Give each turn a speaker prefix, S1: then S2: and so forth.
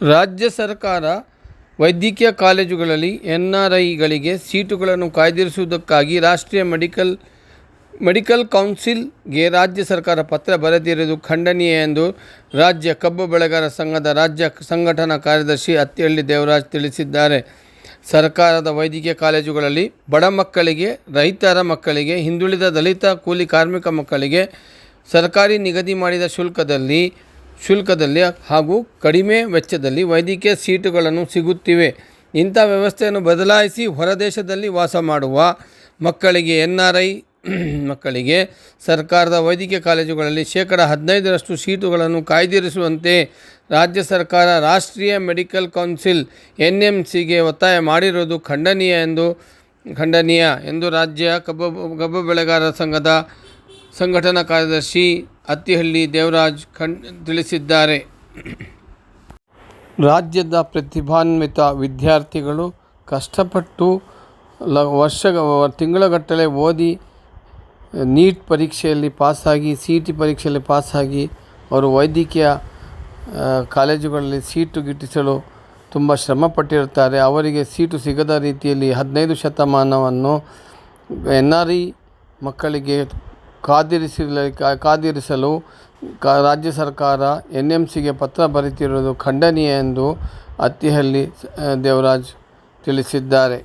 S1: ರಾಜ್ಯ ಸರ್ಕಾರ ವೈದ್ಯಕೀಯ ಕಾಲೇಜುಗಳಲ್ಲಿ ಎನ್ ಆರ್ ಐಗಳಿಗೆ ಸೀಟುಗಳನ್ನು ಕಾಯ್ದಿರಿಸುವುದಕ್ಕಾಗಿ ರಾಷ್ಟ್ರೀಯ ಮೆಡಿಕಲ್ ಮೆಡಿಕಲ್ ಕೌನ್ಸಿಲ್ಗೆ ರಾಜ್ಯ ಸರ್ಕಾರ ಪತ್ರ ಬರೆದಿರುವುದು ಖಂಡನೀಯ ಎಂದು ರಾಜ್ಯ ಕಬ್ಬು ಬೆಳೆಗಾರ ಸಂಘದ ರಾಜ್ಯ ಸಂಘಟನಾ ಕಾರ್ಯದರ್ಶಿ ಅತ್ತಿಹಳ್ಳಿ ದೇವರಾಜ್ ತಿಳಿಸಿದ್ದಾರೆ. ಸರ್ಕಾರದ ವೈದ್ಯಕೀಯ ಕಾಲೇಜುಗಳಲ್ಲಿ ಬಡ ಮಕ್ಕಳಿಗೆ, ರೈತರ ಮಕ್ಕಳಿಗೆ, ಹಿಂದುಳಿದ ದಲಿತ ಕೂಲಿ ಕಾರ್ಮಿಕ ಮಕ್ಕಳಿಗೆ ಸರ್ಕಾರಿ ನಿಗದಿ ಮಾಡಿದ ಶುಲ್ಕದಲ್ಲಿ ಶುಲ್ಕದಲ್ಲಿ ಹಾಗೂ ಕಡಿಮೆ ವೆಚ್ಚದಲ್ಲಿ ವೈದ್ಯಕೀಯ ಸೀಟುಗಳನ್ನು ಸಿಗುತ್ತಿವೆ. ಇಂಥ ವ್ಯವಸ್ಥೆಯನ್ನು ಬದಲಾಯಿಸಿ ಹೊರದೇಶದಲ್ಲಿ ವಾಸ ಮಾಡುವ ಮಕ್ಕಳಿಗೆ ಎನ್ ಆರ್ ಐ ಮಕ್ಕಳಿಗೆ ಸರ್ಕಾರದ ವೈದ್ಯಕೀಯ ಕಾಲೇಜುಗಳಲ್ಲಿ ಶೇಕಡ ಹದಿನೈದರಷ್ಟು ಸೀಟುಗಳನ್ನು ಕಾಯ್ದಿರಿಸುವಂತೆ ರಾಜ್ಯ ಸರ್ಕಾರ ರಾಷ್ಟ್ರೀಯ ಮೆಡಿಕಲ್ ಕೌನ್ಸಿಲ್ ಎನ್ ಎಂ ಸಿಗೆ ಒತ್ತಾಯ ಮಾಡಿರುವುದು ಖಂಡನೀಯ ಎಂದು ಖಂಡನೀಯ ಎಂದು ರಾಜ್ಯ ಕಬ್ಬು ಕಬ್ಬು ಬೆಳೆಗಾರರ ಸಂಘದ ಸಂಘಟನಾ ಕಾರ್ಯದರ್ಶಿ ಅತ್ತಿಹಳ್ಳಿ ದೇವರಾಜ್ ಖಂಡ್ ತಿಳಿಸಿದ್ದಾರೆ. ರಾಜ್ಯದ ಪ್ರತಿಭಾನ್ವಿತ ವಿದ್ಯಾರ್ಥಿಗಳು ಕಷ್ಟಪಟ್ಟು ಲ ವರ್ಷ ತಿಂಗಳಗಟ್ಟಲೆ ಓದಿ ನೀಟ್ ಪರೀಕ್ಷೆಯಲ್ಲಿ ಪಾಸಾಗಿ ಸಿ ಇ ಟಿ ಪರೀಕ್ಷೆಯಲ್ಲಿ ಪಾಸಾಗಿ, ಅವರು ವೈದ್ಯಕೀಯ ಕಾಲೇಜುಗಳಲ್ಲಿ ಸೀಟು ಗಿಟ್ಟಿಸಲು ತುಂಬ ಶ್ರಮಪಟ್ಟಿರುತ್ತಾರೆ. ಅವರಿಗೆ ಸೀಟು ಸಿಗದ ರೀತಿಯಲ್ಲಿ ಹದಿನೈದು ಶತಮಾನವನ್ನು ಎನ್ ಆರ್ ಇ ಮಕ್ಕಳಿಗೆ ಕಾದಿರಿಸಲು ಕಾದಿರಿಸಲು ಕ ರಾಜ್ಯ ಸರ್ಕಾರ ಎನ್ ಎಂ ಸಿಗೆ ಪತ್ರ ಬರೆತಿರುವುದು ಖಂಡನೀಯ ಎಂದು ಅತ್ತಿಹಳ್ಳಿ ದೇವರಾಜ್ ತಿಳಿಸಿದ್ದಾರೆ.